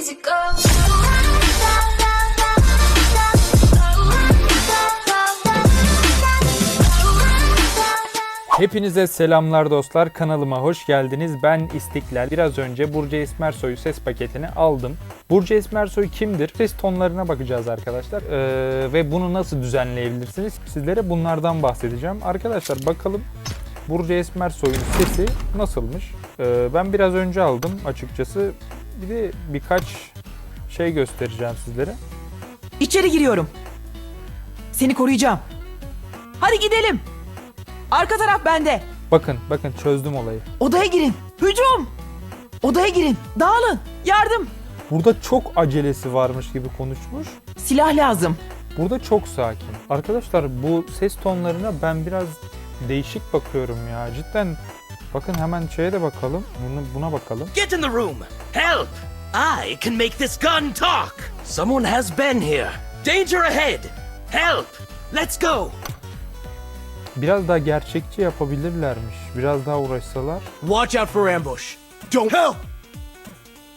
easy. Hepinize selamlar dostlar. Kanalıma hoş geldiniz. Ben İstiklal. Biraz önce Burcu Esmersoy'u ses paketini aldım. Burcu Esmersoy kimdir? Ses tonlarına bakacağız arkadaşlar. Ee, ve bunu nasıl düzenleyebilirsiniz? Sizlere bunlardan bahsedeceğim. Arkadaşlar bakalım Burcu Esmersoy'un sesi nasılmış? Ee, ben biraz önce aldım açıkçası. Bir de birkaç şey göstereceğim sizlere. İçeri giriyorum. Seni koruyacağım. Hadi gidelim. Arka taraf bende. Bakın bakın çözdüm olayı. Odaya girin. Hücum. Odaya girin. Dağılın. Yardım. Burada çok acelesi varmış gibi konuşmuş. Silah lazım. Burada çok sakin. Arkadaşlar bu ses tonlarına ben biraz değişik bakıyorum ya. Cidden bakın hemen şeye de bakalım. Bunu, buna bakalım. Get in the room! Help! I can make this gun talk! Someone has been here! Danger ahead! Help! Let's go! Biraz daha gerçekçi yapabilirlermiş. Biraz daha uğraşsalar. Watch out for ambush! Don't help!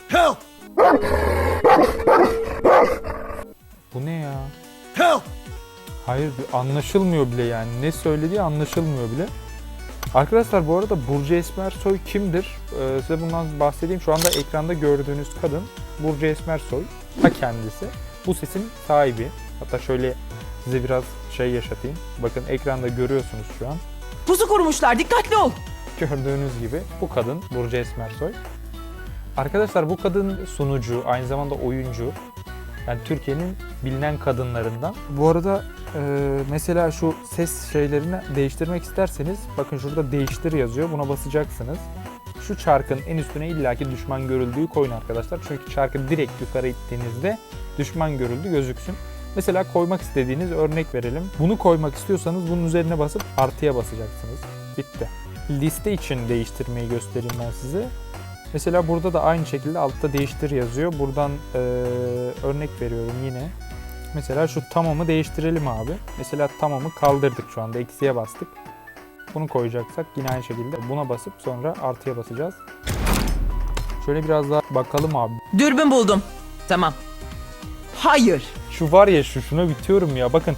Help! Bu ne ya? Help! Hayır anlaşılmıyor bile yani. Ne söylediği anlaşılmıyor bile. Arkadaşlar bu arada Burcu Esmersoy kimdir? Ee, size bundan bahsedeyim. Şu anda ekranda gördüğünüz kadın Burcu Esmersoy. Ta kendisi. Bu sesin sahibi. Hatta şöyle size biraz şey yaşatayım. Bakın ekranda görüyorsunuz şu an. Pusu kurmuşlar. Dikkatli ol. Gördüğünüz gibi bu kadın Burcu Esmersoy. Arkadaşlar bu kadın sunucu, aynı zamanda oyuncu. Yani Türkiye'nin bilinen kadınlarından. Bu arada e, mesela şu ses şeylerini değiştirmek isterseniz bakın şurada değiştir yazıyor. Buna basacaksınız. Şu çarkın en üstüne illaki düşman görüldüğü koyun arkadaşlar. Çünkü çarkı direkt yukarı ittiğinizde düşman görüldü gözüksün. Mesela koymak istediğiniz örnek verelim. Bunu koymak istiyorsanız bunun üzerine basıp artıya basacaksınız. Bitti. Liste için değiştirmeyi göstereyim ben size. Mesela burada da aynı şekilde altta değiştir yazıyor. Buradan eee, örnek veriyorum yine. Mesela şu tamamı değiştirelim abi. Mesela tamamı kaldırdık şu anda. Eksiye bastık. Bunu koyacaksak yine aynı şekilde buna basıp sonra artıya basacağız. Şöyle biraz daha bakalım abi. Dürbün buldum. Tamam. Hayır. Şu var ya şu şuna bitiyorum ya bakın.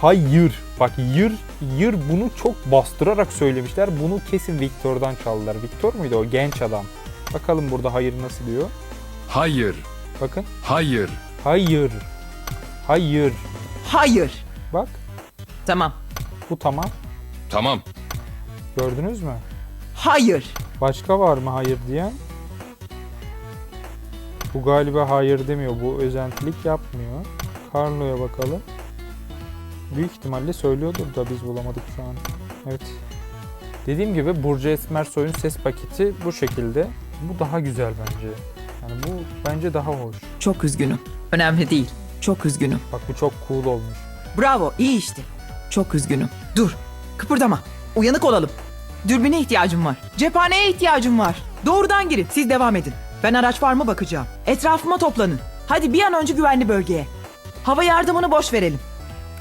Hayır. Bak yır yır bunu çok bastırarak söylemişler. Bunu kesin Victor'dan çaldılar. Victor muydu o genç adam? Bakalım burada hayır nasıl diyor. Hayır, Bakın. hayır, Hayır. Hayır. Hayır. Bak Tamam. bu tamam. tamam, Gördünüz mü? Hayır. Başka var mı hayır diyen? Bu galiba hayır demiyor. Bu özentilik yapmıyor. Carlo'ya bakalım. Büyük ihtimalle söylüyordur da biz bulamadık şu an. Evet. Dediğim gibi Burcu Esmersoy'un ses paketi bu şekilde. Bu daha güzel bence. Yani bu bence daha hoş. Çok üzgünüm. Önemli değil. Çok üzgünüm. Bak bu çok cool olmuş. Bravo. iyi işte. Çok üzgünüm. Dur. Kıpırdama. Uyanık olalım. Dürbüne ihtiyacım var. Cephaneye ihtiyacım var. Doğrudan girin. Siz devam edin. Ben araç var mı bakacağım. Etrafıma toplanın. Hadi bir an önce güvenli bölgeye. Hava yardımını boş verelim.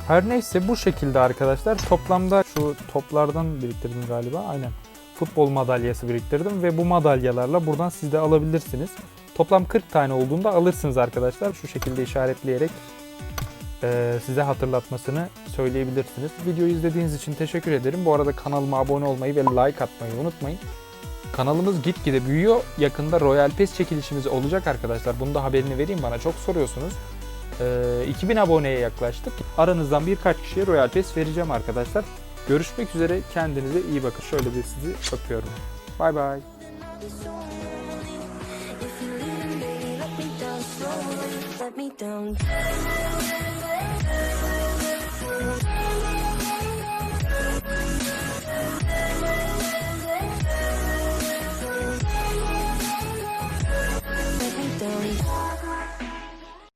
Her neyse bu şekilde arkadaşlar toplamda şu toplardan biriktirdim galiba aynen. Futbol madalyası biriktirdim ve bu madalyalarla buradan siz de alabilirsiniz. Toplam 40 tane olduğunda alırsınız arkadaşlar. Şu şekilde işaretleyerek eee, size hatırlatmasını söyleyebilirsiniz. Videoyu izlediğiniz için teşekkür ederim. Bu arada kanalıma abone olmayı ve like atmayı unutmayın. Kanalımız gitgide büyüyor. Yakında Royal Pass çekilişimiz olacak arkadaşlar. Bunu da haberini vereyim bana çok soruyorsunuz. Ee, 2000 aboneye yaklaştık. Aranızdan birkaç kişiye Royal Pass vereceğim arkadaşlar. Görüşmek üzere. Kendinize iyi bakın. Şöyle bir sizi öpüyorum. Bay bay. Let me down.